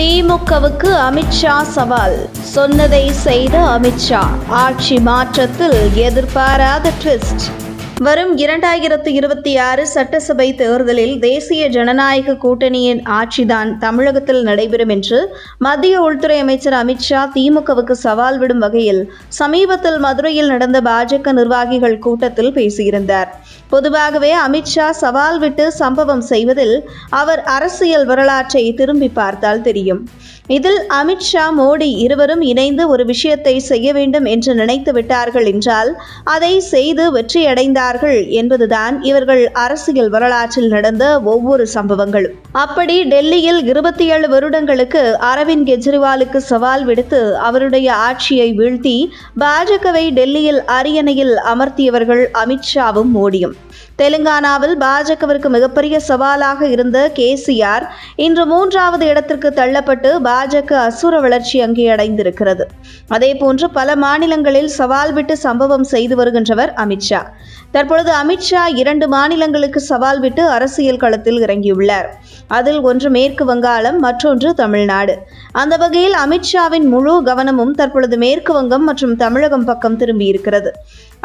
திமுகவுக்கு அமித்ஷா சவால். சொன்னதை செய்த அமித்ஷா ஆட்சி மாற்றத்தில் எதிர்பாராத ட்விஸ்ட் வரும் இரண்டாயிரத்து இருபத்தி ஆறு சட்டசபை தேர்தலில் தேசிய ஜனநாயக கூட்டணியின் ஆட்சிதான் தமிழகத்தில் நடைபெறும் என்று மத்திய உள்துறை அமைச்சர் அமித்ஷா திமுகவுக்கு சவால் விடும் வகையில் சமீபத்தில் மதுரையில் நடந்த பாஜக நிர்வாகிகள் கூட்டத்தில் பேசியிருந்தார். பொதுவாகவே அமித்ஷா சவால் விட்டு சம்பவம் செய்வதில் அவர் அரசியல் வரலாற்றை திரும்பி பார்த்தால் தெரியும். இதில் அமித்ஷா மோடி இருவரும் இணைந்து ஒரு விஷயத்தை செய்ய வேண்டும் என்று நினைத்து விட்டார்கள் என்றால் அதை செய்து வெற்றியடைந்தார்கள் என்பதுதான் இவர்கள் அரசியல் வரலாற்றில் நடந்த ஒவ்வொரு சம்பவங்களும். அப்படி டெல்லியில் இருபத்தி ஏழு வருடங்களுக்கு அரவிந்த் கெஜ்ரிவாலுக்கு சவால் விடுத்து அவருடைய ஆட்சியை வீழ்த்தி பாஜகவை டெல்லியில் அரியணையில் அமர்த்தியவர்கள் அமித்ஷாவும் மோடியும். தெலுங்கானாவில் பாஜகவிற்கு மிகப்பெரிய சவாலாக இருந்த கேசிஆர் இன்று மூன்றாவது இடத்திற்கு தள்ளப்பட்டு பாஜக அசுர வளர்ச்சி அங்கே அடைந்திருக்கிறது. அதேபோன்று பல மாநிலங்களில் சவால் விட்டு சம்பவம் செய்து வருகின்றவர் அமித்ஷா தற்பொழுது அமித்ஷா இரண்டு மாநிலங்களுக்கு சவால் விட்டு அரசியல் களத்தில் இறங்கியுள்ளார். அதில் ஒன்று மேற்கு வங்காளம் மற்றொன்று தமிழ்நாடு. அந்த வகையில் அமித்ஷாவின் முழு கவனமும் தற்பொழுது மேற்கு வங்கம் மற்றும் தமிழகம் பக்கம் திரும்பியிருக்கிறது.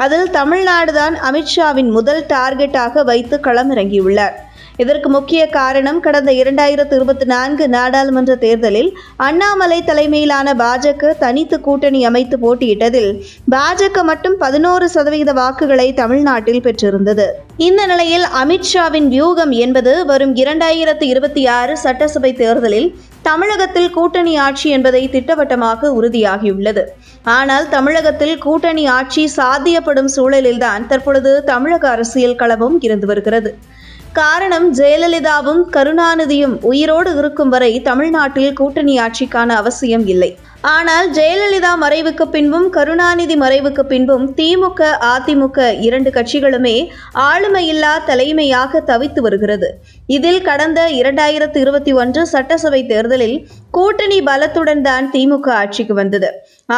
அதில் தமிழ்நாடு தான் அமித்ஷாவின் முதல் டார்கெட்டாக வைத்து களமிறங்கியுள்ளார். இதற்கு முக்கிய காரணம் கடந்த இரண்டாயிரத்து இருபத்தி நான்கு நாடாளுமன்ற தேர்தலில் அண்ணாமலை தலைமையிலான பாஜக தனித்து கூட்டணி அமைத்து போட்டியிட்டதில் பாஜக மட்டும் பதினோரு சதவீத வாக்குகளை தமிழ்நாட்டில் பெற்றிருந்தது. இந்த நிலையில் அமித்ஷாவின் வியூகம் என்பது வரும் இரண்டாயிரத்து இருபத்தி ஆறு சட்டசபை தேர்தலில் தமிழகத்தில் கூட்டணி ஆட்சி என்பதை திட்டவட்டமாக உறுதியாகியுள்ளது. ஆனால் தமிழகத்தில் கூட்டணி ஆட்சி சாத்தியப்படும் சூழலில்தான் தற்பொழுது தமிழக அரசியல் களமும் இருந்து வருகிறது. காரணம் ஜெயலலிதாவும் கருணாநிதியும் உயிரோடு இருக்கும் வரை தமிழ்நாட்டில் கூட்டணி ஆட்சிக்கான அவசியம் இல்லை. ஆனால் ஜெயலலிதா மறைவுக்கு பின்பும் கருணாநிதி மறைவுக்கு பின்பும் திமுக அதிமுக இரண்டு கட்சிகளுமே ஆளுமையில்லா தலைமையாக தவித்து வருகிறது. இதில் கடந்த இரண்டாயிரத்து இருபத்தி ஒன்று சட்டசபை தேர்தலில் கூட்டணி பலத்துடன் தான் திமுக ஆட்சிக்கு வந்தது.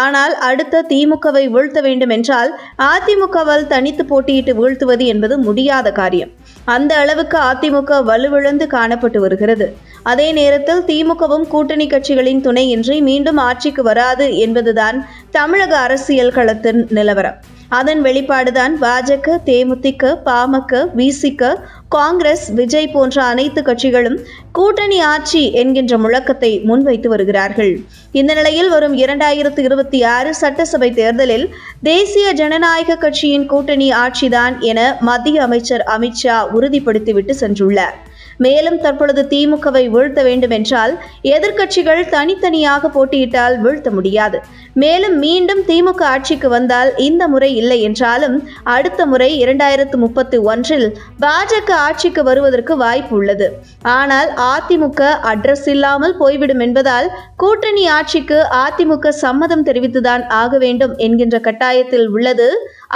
ஆனால் அடுத்த திமுகவை வீழ்த்த வேண்டும் என்றால் அதிமுகவால் தனித்து போட்டியிட்டு வீழ்த்துவது என்பது முடியாத காரியம். அந்த அளவுக்கு அதிமுக வலுவிழந்து காணப்பட்டு வருகிறது. அதே நேரத்தில் திமுகவும் கூட்டணி கட்சிகளின் துணையின்றி மீண்டும் ஆட்சிக்கு வராது என்பதுதான் தமிழக அரசியல் களத்தின் நிலவரம். அதன் வெளிப்பாடுதான் பாஜக தேமுதிக பாமக விசிக காங்கிரஸ் விஜய் போன்ற அனைத்து கட்சிகளும் கூட்டணி ஆட்சி என்கின்ற முழக்கத்தை முன்வைத்து வருகிறார்கள். இந்த நிலையில் வரும் இரண்டாயிரத்து இருபத்தி ஆறு சட்டசபை தேர்தலில் தேசிய ஜனநாயக கட்சியின் கூட்டணி ஆட்சிதான் என மத்திய அமைச்சர் அமித்ஷா உறுதிப்படுத்திவிட்டு சென்றுள்ளார். மேலும் தற்பொழுது திமுகவை வீழ்த்த வேண்டும் என்றால் எதிர்க்கட்சிகள் தனித்தனியாக போட்டியிட்டால் வீழ்த்த முடியாது. மேலும் மீண்டும் திமுக ஆட்சிக்கு வந்தால் இந்த முறை இல்லை என்றாலும் அடுத்த முறை இரண்டாயிரத்து முப்பத்தி ஒன்றில் பாஜக ஆட்சிக்கு வருவதற்கு வாய்ப்பு உள்ளது. ஆனால் அதிமுக அட்ரஸ் இல்லாமல் போய்விடும் என்பதால் கூட்டணி ஆட்சிக்கு அதிமுக சம்மதம் தெரிவித்துதான் ஆக வேண்டும் என்கின்ற கட்டாயத்தில் உள்ளது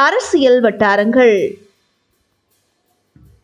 அரசியல் வட்டாரங்கள்.